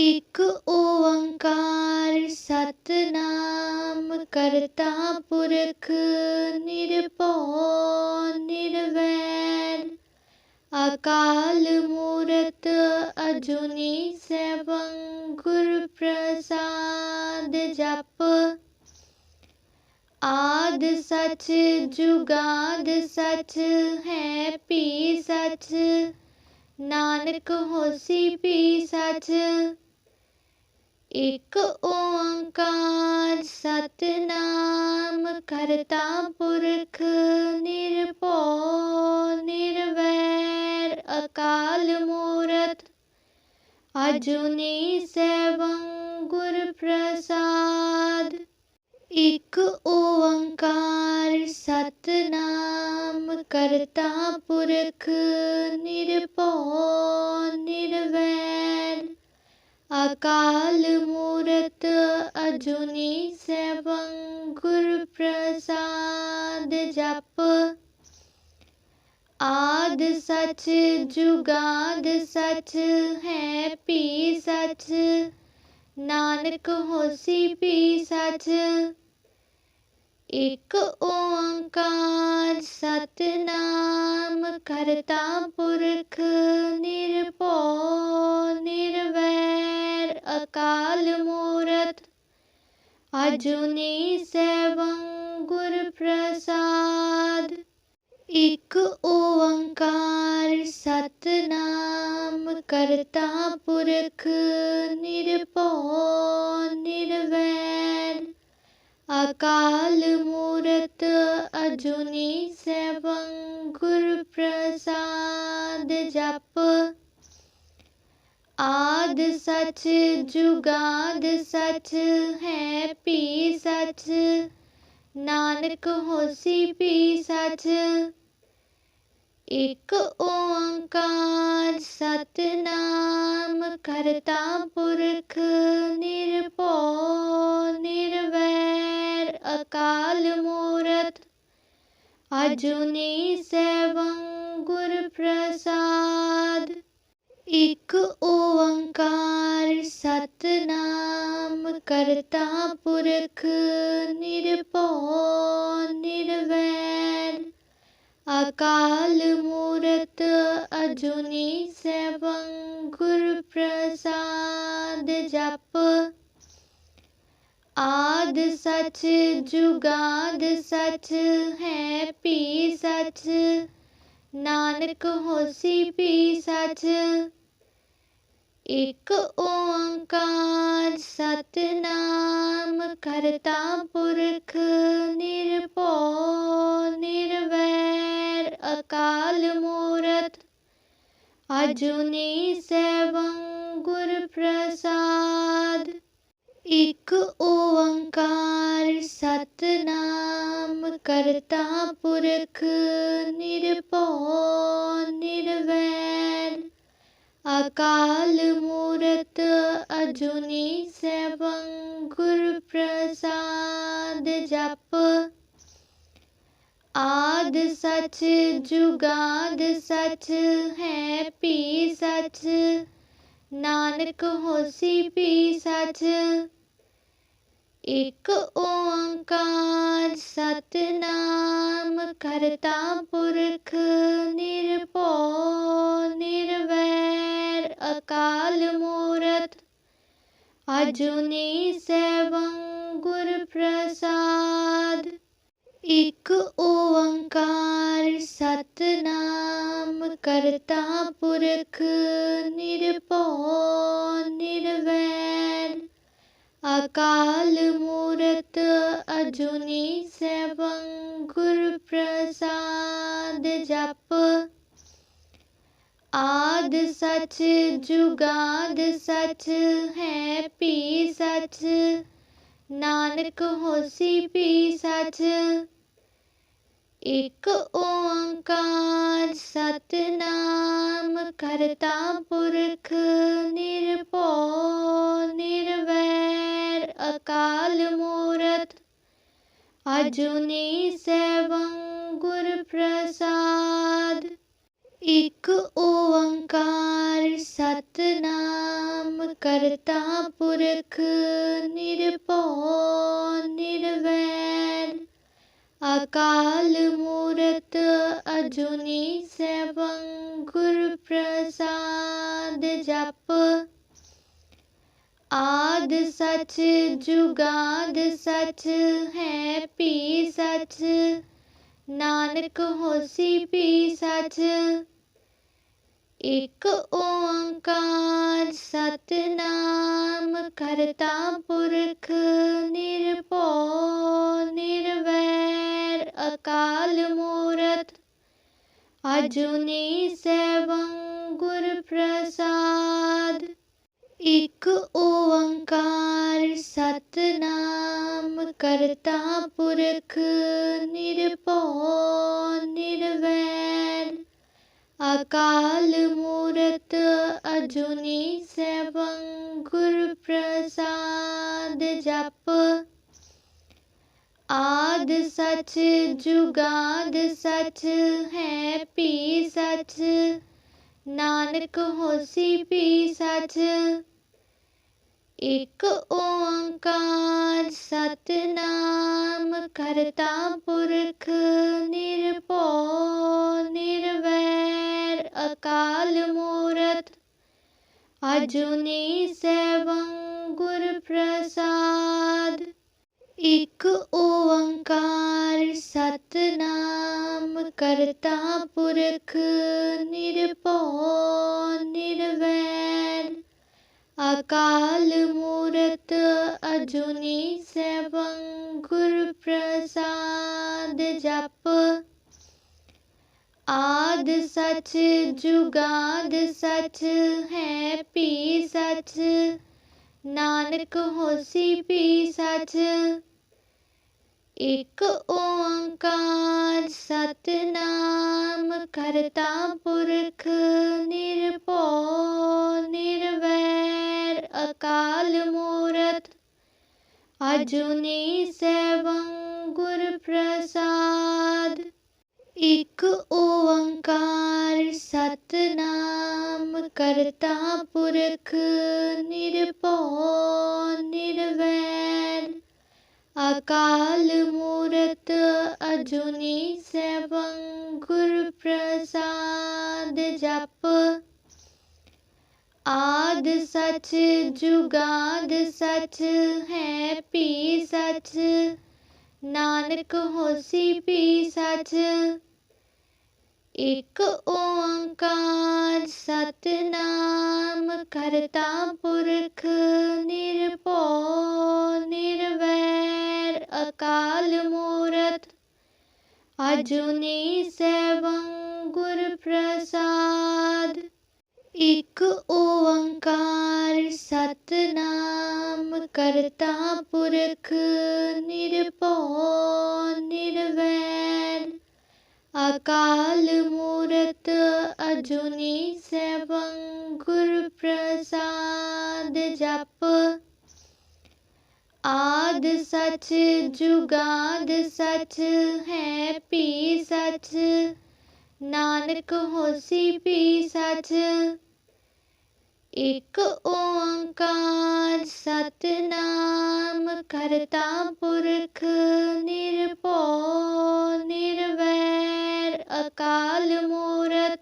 एक ओंकार सतनाम करता पुरख निरपौ निरवैर। अकाल मूरत अजुनी सैभं गुर प्रसाद जप। आद सच जुगाद सच है पी सच। नानक होसी पी सच एक ओंकार सतनाम करता पुरख निरपो निर्वैर, अकाल मूरत। अजुनी सेवं गुर प्रसाद। एक ओंकार सतनाम करता पुरख निरपो निर्वैर अकाल मूरत अजुनी सैभं गुरप्रसाद जप। आद सच जुगाद सच है पी सच। नानक होसी पी सच। एक ओंकार सतनाम करता पुरख निरपो निर्वै। अकाल मूरत। अजुनी सेवं गुर प्रसाद। एक ओंकार सतनाम करता पुरख निरपो निरवैन अकाल मूरत, अजुनी सेवं गुर प्रसाद जप। आद सच, जुगाद सच, है पी सच। नानक होसी पी सच। एक ओंकार सतनाम, करता पुरख निरपो निर्वैर, अकाल मूरत। अजुनी सैवं गुर प्रसाद एक ओंकार सतनाम करता पुरख निरपौ निर्वैर। अकाल मूरत अजुनी सेवं गुर प्रसाद जप। आद सच जुगाद सच है पी सच। नानक होसी पी सच एक ओंकार सतनाम करता पुरख निरपो निर्वैर अकाल मूरत। अजुनी सेवं गुर प्रसाद। एक ओंकार सतनाम करता पुरख निरपो निर्वैर अकाल मूरत अजुनी सैभं गुर प्रसाद जप। आद सच जुगाद सच है पी सच। नानक होसी पी सच। एक ओंकार सतनाम करता पुरख निरपो निर्वैर, अकाल मूरत। अजुनी सेवं गुर प्रसाद। एक ओंकार सतनाम करता पुरख निरपो निर्वैर। अकाल मूरत अजुनी गुर प्रसाद जप। आद सच जुगाद सच है पी सच। नानक होसी पी सच। एक ओंकार सतनाम करता पुरख निर्भो निर्वै। काल मूरत, अजुनी सेवं गुर प्रसाद। इक ओंकार सतनाम करता पुरख निरपो निर्वैर। अकाल मूरत, अजुनी सेवं गुर प्रसाद जप आद सच, जुगाद सच, है पी सच। नानक होसी पी सच। एक ओंकार सतनाम करता पुरख निरपो निरवैर, अकाल मूरत। अजुनी सैवं गुर प्रसाद एक ओंकार सतनाम करता पुरख निरपो निर्वैर अकाल मूरत अजुनी सेवं गुर प्रसाद जप। आद सच जुगाद सच है पी सच। नानक होसी पी सच एक ओंकार सतनाम करता पुरख निरपो निर्वैर अकाल मूरत। अजुनी सेवं गुर प्रसाद। एक ओंकार सतनाम करता पुरख काल मूरत अजुनी सैवं गुर प्रसाद जप। आद सच जुगाद सच है पी सच। नानक होसी पी सच। एक ओंकार सतनाम करता पुरख निरपो निर्वै। खैर अकाल मूरत। अजुनी सेवं गुर प्रसाद। एक ओंकार सतनाम करता पुरख निरपो निर्वैर। अकाल मूरत अजुनी सेवं गुर प्रसाद जप। आद सच जुगाद सच है, पी सच। नानक होसी, पी सच। एक ओंकार सतनाम करता पुरख निरपो निरवैर, अकाल मूरत। अजुनी सेवं गुर प्रसाद एक ओंकार सतनाम करता पुरख निरपौ निरवैर। अकाल मूरत अजुनी सेवं गुर प्रसाद जप। आद सच जुगाद सच है पी सच। नानक होसी पी सच। एक ओंकार सतनाम करता पुरख निरपो निर्वैर, अकाल मूरत।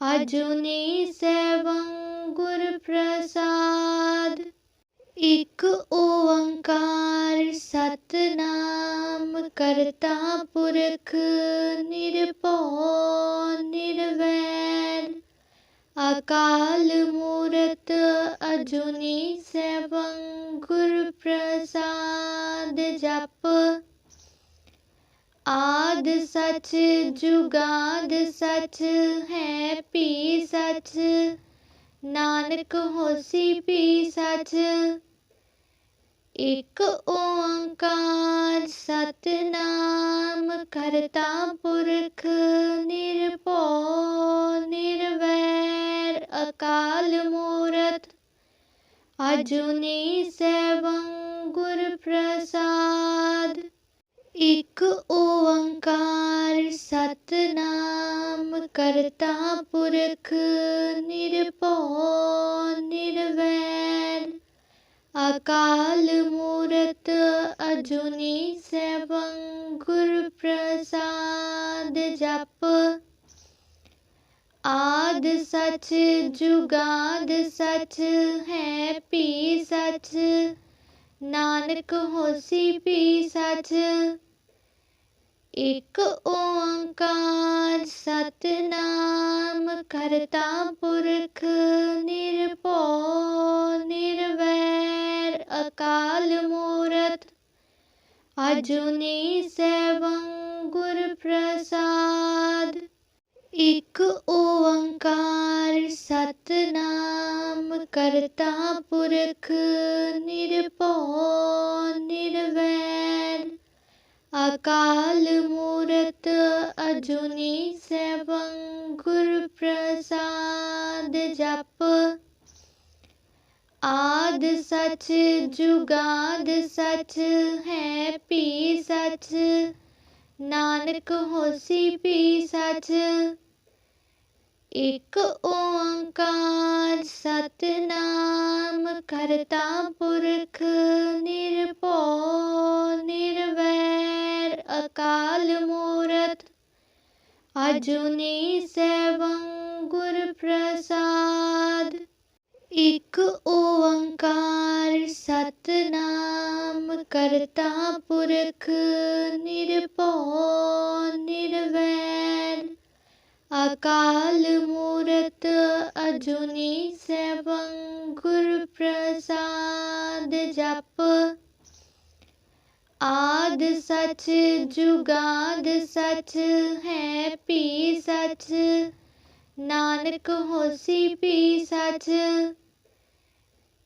अजुनी सेवं गुर प्रसाद। एक ओंकार सतनाम करता पुरख निरपो निर्वैर। अकाल मूरत अजुनी सैभंगुर प्रसाद जप। आद सच जुगाद सच है पी सच। नानक होसी पी सच। एक ओंकार सतनाम करता पुरख निरपो निर्वैर, अकाल मूरत। अजुनी सेवं गुर प्रसाद। एक ओंकार सतनाम करता पुरख निरपो निर्वैर अकाल मूरत अजुनी सैभं गुरप्रसाद जप। आद सच जुगाद सच है पी सच। नानक होसी पी सच। एक ओंकार सतनाम करता पुरख निरपो निर्वै। अकाल मूरत अजुनी सैवं गुर प्रसाद। एक ओंकार सतनाम करता पुरख निरपो निर्वैर अकाल मूरत अजुनी सैवं गुर प्रसाद जप आद सच, जुगाद सच, है पी सच। नानक होसी पी सच। एक ओंकार सतनाम, करता पुरख निरपो निर्वैर, अकाल मूरत। अजुनी सैवं गुर प्रसाद एक ओंकार सतनाम करता पुरख निरपौ निर्वैर। अकाल मूरत अजुनी सेवं गुर प्रसाद जप। आद सच जुगाद सच है पी सच। नानक होसी पी सच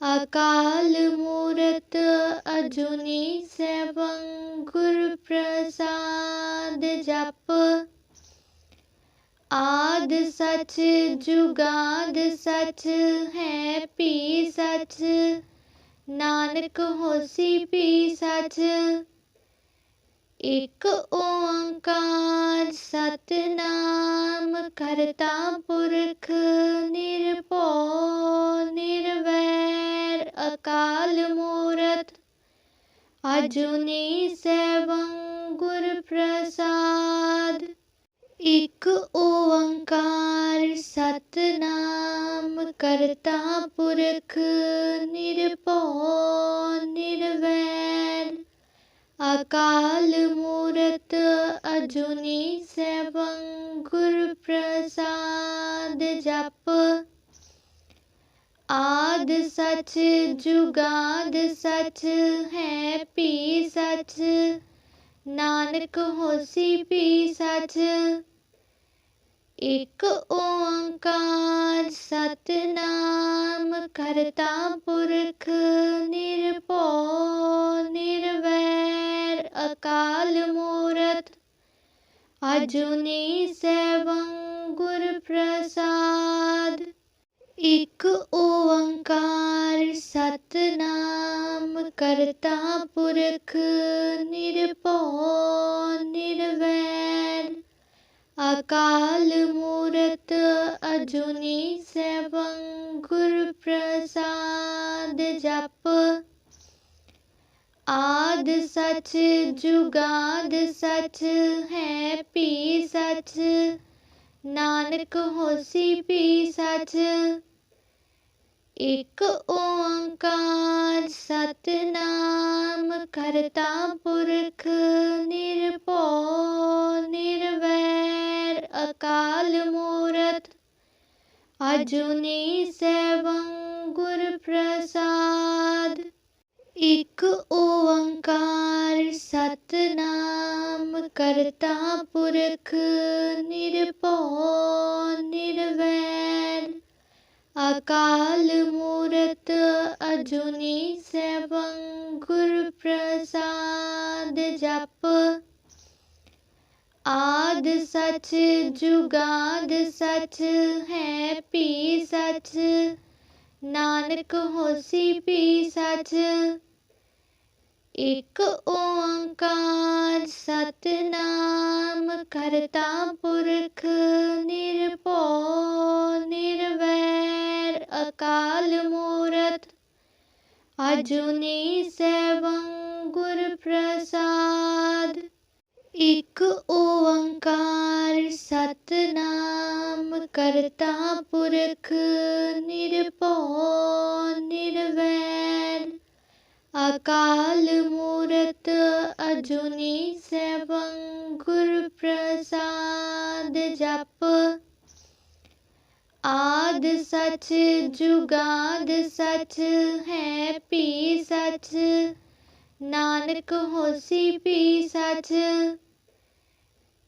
अकाल मूरत अजुनी सैभं गुर प्रसाद जप। आद सच जुगाद सच है पी सच। नानक होसी पी सच। एक ओंकार सतनाम करता पुरख निरपो निर्वै। पर अकाल मूरत। अजुनी सेवं गुर प्रसाद। एक ओंकार सतनाम करता पुरख निरपो निर्वैर। अकाल मूरत, अजुनी सेवा जुगाद सच जुगाद सच है पी सच नानक होसी पी सच एक ओंकार सतनाम करता पुरख निरपो निरवैर अकाल मूरत अजुनी सैवं गुर प्रसाद एक ओंकार सतनाम करता पुरख निरपौ निरवैर। अकाल मूरत अजुनी सैवं गुर प्रसाद जप। आद सच जुगाद सच है पी सच। ਨਾਨਕ ਹੋਸੀ ਪੀ ਸਚ ਇਕ ਓੰਕਾਰ ਸਤਨਾਮ ਕਰਤਾ ਪੁਰਖ ਨਿਰਭਉ ਨਿਰਵੈਰ ਅਕਾਲ ਮੂਰਤ ਅਜੂਨੀ ਸੈਭੰ ਗੁਰ ਪ੍ਰਸਾਦ एक ओंकार सतनाम करता पुरख निरपो निर्वैर अकाल मूरत अजुनी सेवं गुर प्रसाद जप। आद सच जुगाद सच है पी सच। नानक होसी पी सच एक ओंकार सतनाम करता पुरख निरपो निर्वैर अकाल मूरत। अजुनी सेवं गुर प्रसाद। एक ओंकार सतनाम करता पुरख निरपो निर्वैर अकाल मूरत अजुनी सैभंगुर प्रसाद जप। आद सच जुगाद सच है पी सच। नानक होसी पी सच।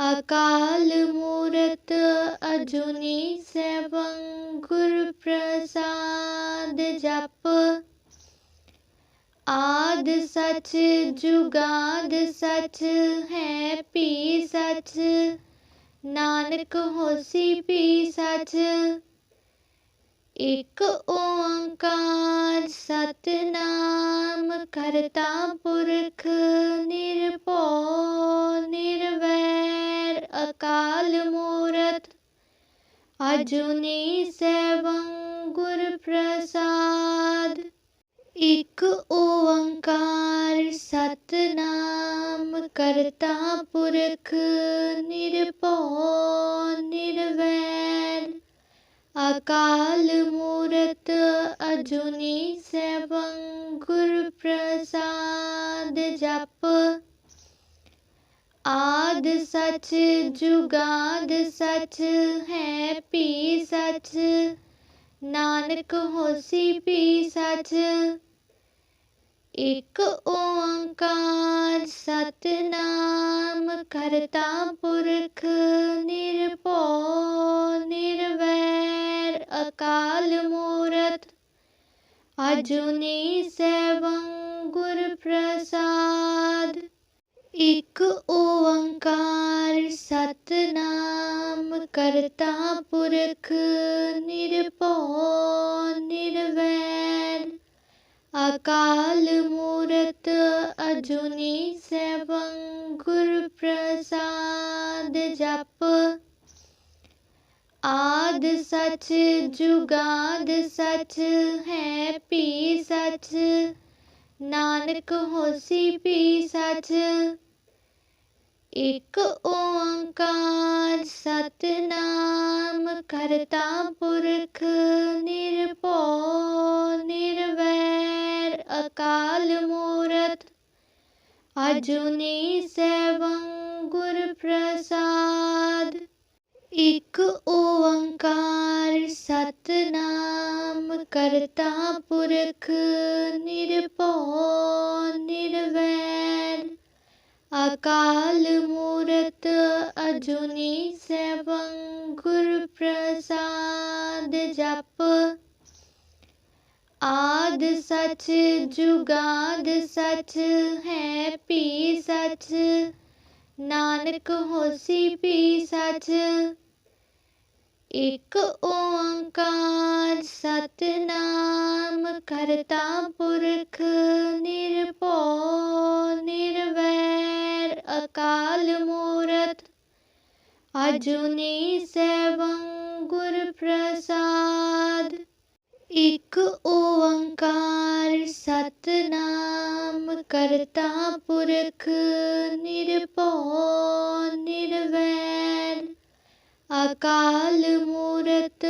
ਅਕਾਲ ਮੂਰਤ ਅਜੂਨੀ ਸੈਭੰ ਗੁਰ ਪ੍ਰਸਾਦ ਜਪ ਆਦ ਸਚ ਜੁਗਾਦ ਸਚ ਹੈ ਪੀ ਸਚ ਨਾਨਕ ਹੋਸੀ ਪੀ ਸਚ ਇਕ ਓੰਕਾਰ ਸਤਨਾਮ ਕਰਤਾ ਪੁਰਖ ਨਿਰਭਉ ਨਿਰਵੈਰ अकाल मूरत। अजुनी सेवं गुर प्रसाद। एक ओंकार सतनाम करता पुरख निरपो निरवैर। अकाल मूरत, अजुनी सेवं गुर प्रसाद। सच जुगाद सच है, पी सच। नानक होसी पी सच। एक ओंकार सतनाम करता पुरख निरपो निरवैर, अकाल मूरत। अजुनी सेवं गुर प्रसाद एक ओंकार सतनाम करता पुरख निरपौ निर्वैर। अकाल मूरत अजुनी सैभं गुर प्रसाद जप। आद सच जुगाद सच है पी सच। नानक होसी पी सच। एक ओंकार सतनाम करता पुरख निरपो निर्वैर, अकाल मूरत। अजुनी सेवं गुर प्रसाद। एक ओंकार सतनाम करता पुरख निरपो निर्वैर। अकाल मूरत अजुनी सैभं गुरप्रसाद जप। आद सच जुगाद सच है पी सच। नानक होसी पी सच। एक ओंकार सतनाम करता पुरख निरपो निर्वैर, अकाल मूरत। अजुनी सेवं गुर प्रसाद। एक ओंकार सतनाम करता पुरख निरपो निर्वैर। अकाल मूरत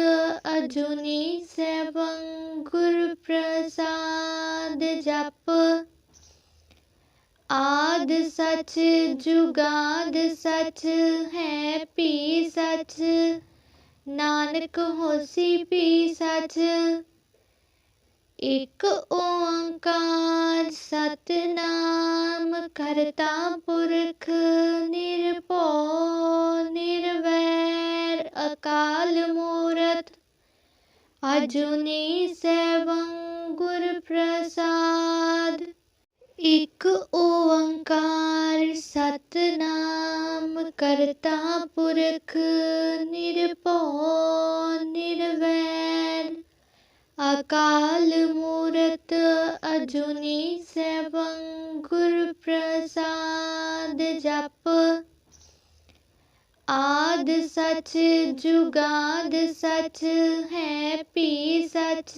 अजुनी सेवं गुर प्रसाद जप। आद सच जुगाद सच है पी सच। नानक होसी पी सच। एक ओंकार सतनाम करता पुरख निरपो निर्वैर अकाल मूरत। अजुनी सेवं गुर प्रसाद। एक ओंकार सतनाम करता पुरख निरपो निर्वैर अकाल मूरत अजुनी सैभं गुर प्रसाद जप। आद सच जुगाद सच है पी सच।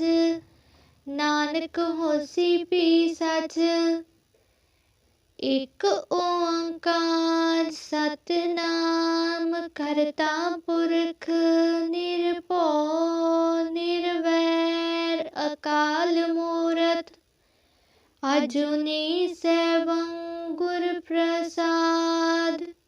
नानक होसी पी सच। एक ओंकार सतनाम करता पुरख निरपो निर्वै। बैर अकाल मूरत। अजुनी सैवं गुर प्रसाद।